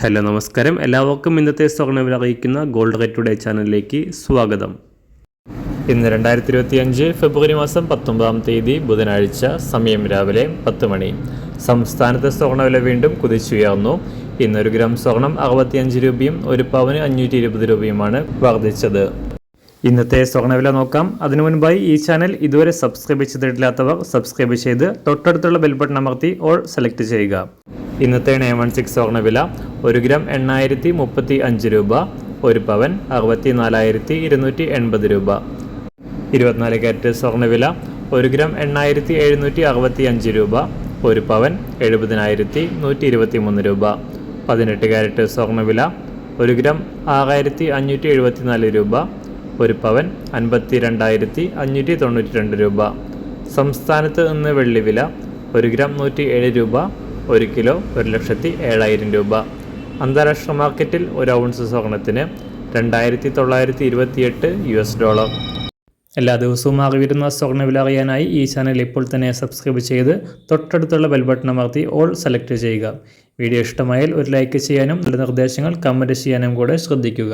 Hello നമസ്കാരം. എല്ലാവർക്കും ഇന്നത്തെ സ്വർണവില അറിയിക്കുന്ന ഗോൾഡ് റേറ്റ് ടുഡേ ചാനലിലേക്ക് സ്വാഗതം. ഇന്ന് രണ്ടായിരത്തി ഇരുപത്തി അഞ്ച് ഫെബ്രുവരി മാസം പത്തൊമ്പതാം തീയതി ബുധനാഴ്ച സമയം രാവിലെ പത്ത് മണി. സംസ്ഥാനത്തെ സ്വർണവില വീണ്ടും കുതിച്ചുയർന്നു. ഇന്ന് ഒരു ഗ്രാം സ്വർണം അറുപത്തിയഞ്ച് രൂപയും ഒരു പവന് അഞ്ഞൂറ്റി ഇരുപത് രൂപയുമാണ് വർദ്ധിച്ചത്. ഇന്നത്തെ സ്വർണവില നോക്കാം. അതിനു മുൻപായി ഈ ചാനൽ ഇതുവരെ സബ്സ്ക്രൈബ് ചെയ്തിട്ടില്ലാത്തവർ സബ്സ്ക്രൈബ് ചെയ്ത് തൊട്ടടുത്തുള്ള ബെൽബട്ടൺ അമർത്തി ഓൾ സെലക്ട് ചെയ്യുക. ഇന്നത്തെ നയൻ വൺ സിക്സ് സ്വർണവില ഒരു ഗ്രാം എണ്ണായിരത്തി മുപ്പത്തി അഞ്ച് രൂപ ഒരു പവൻ അറുപത്തി നാലായിരത്തി ഇരുന്നൂറ്റി എൺപത് രൂപ. ഇരുപത്തിനാല് ക്യാരറ്റ് സ്വർണവില ഒരു ഗ്രാം എണ്ണായിരത്തി എഴുന്നൂറ്റി അറുപത്തി അഞ്ച് രൂപ ഒരു പവൻ എഴുപതിനായിരത്തി നൂറ്റി ഇരുപത്തി മൂന്ന് രൂപ. പതിനെട്ട് ക്യാരറ്റ് സ്വർണവില ഒരു ഗ്രാം ആറായിരത്തി അഞ്ഞൂറ്റി എഴുപത്തി നാല് രൂപ ഒരു പവൻ അൻപത്തി രണ്ടായിരത്തി അഞ്ഞൂറ്റി തൊണ്ണൂറ്റി രണ്ട് രൂപ. സംസ്ഥാനത്ത് വെള്ളി വില ഒരു ഗ്രാം നൂറ്റി ഏഴ് രൂപ ഒരു കിലോ ഒരു ലക്ഷത്തി ഏഴായിരം രൂപ. അന്താരാഷ്ട്ര മാർക്കറ്റിൽ ഒരു ഔൺസ് സ്വർണത്തിന് രണ്ടായിരത്തി തൊള്ളായിരത്തി ഇരുപത്തിയെട്ട് യു എസ് ഡോളർ. എല്ലാ ദിവസവും അറിവിരുന്ന സ്വർണവില അറിയാനായി ഈ ചാനൽ ഇപ്പോൾ തന്നെ സബ്സ്ക്രൈബ് ചെയ്ത് തൊട്ടടുത്തുള്ള ബെൽബട്ടൺ അമർത്തി ഓൾ സെലക്ട് ചെയ്യുക. വീഡിയോ ഇഷ്ടമായാൽ ഒരു ലൈക്ക് ചെയ്യാനും നല്ല നിർദ്ദേശങ്ങൾ കമന്റ് ചെയ്യാനും കൂടെ ശ്രദ്ധിക്കുക.